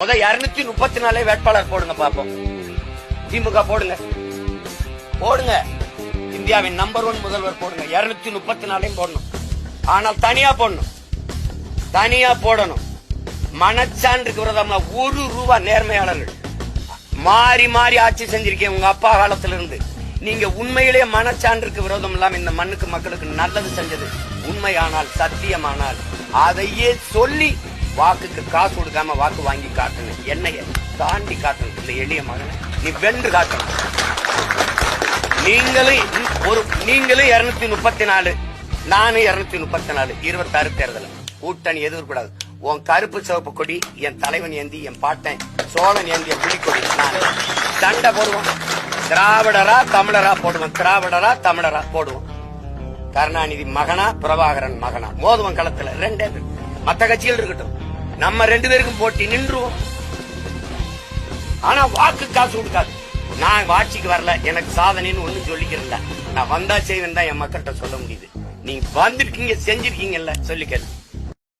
முத இருநூத்தி முப்பத்தி நாலே வேட்பாளர் போடுங்க பாப்போம். திமுக போடுங்க. போடுங்க. இந்தியாவின் நம்பர் ஒன் முதல்வர் போடுங்க. இருநூத்தி முப்பத்தி நாலையும் போடணும். ஆனால் தனியா போடணும். தனியா போடணும். மனச்சான்றுக்கு விரதமா ஒரு ரூபா நேர்மையாளர்கள். மாறி மாறி ஆட்சி செஞ்சிருக்கேன் உங்க அப்பா காலத்துல இருந்து நீங்க உண்மையிலேயே மனச்சான்றுக்கு விரோதம் இல்லாம இந்த மண்ணுக்கு மக்களுக்கு நல்லது செஞ்சது உண்மையானால் சத்தியமானால். அதையே சொல்லி வாக்குக்கு காசு கொடுக்காம வாக்கு வாங்கி காட்டணும் என்னைய தாண்டி காட்டணும் இந்த எளிய மகனை. நீ வென்று காட்டணும். நீங்களும் ஒரு நீங்களும் இருநூத்தி முப்பத்தி நாலு நானும் இருநூத்தி முப்பத்தி நாலு இருபத்தாறு தேர்தல். கூட்டணி எதிர்க்கூடாது உன் கருப்பு சிவப்பு கொடி என் தலைவன் ஏந்தி என் பாட்டன் சோழன் ஏந்திய புலிக்கொடி நான். சண்டை போடுவோம். திராவிடரா தமிழரா போடுவோம். திராவிடரா தமிழரா போடுவோம். கருணாநிதி மகனா பிரபாகரன் மகனா. மோதுவன் களத்துல ரெண்டே பேர். மத்த கட்சிகள் இருக்கட்டும். நம்ம ரெண்டு பேருக்கும் போட்டி நின்றுவோம். ஆனா வாக்கு காசு கொடுக்காது. நான் ஆட்சிக்கு வரல எனக்கு சாதனைன்னு ஒண்ணும் சொல்லிக்கிறேன் நான் வந்தா செய்வேன் தான் என் மக்கள்கிட்ட சொல்ல முடியுது. நீங்க வந்திருக்கீங்க செஞ்சிருக்கீங்கல்ல சொல்லிக்க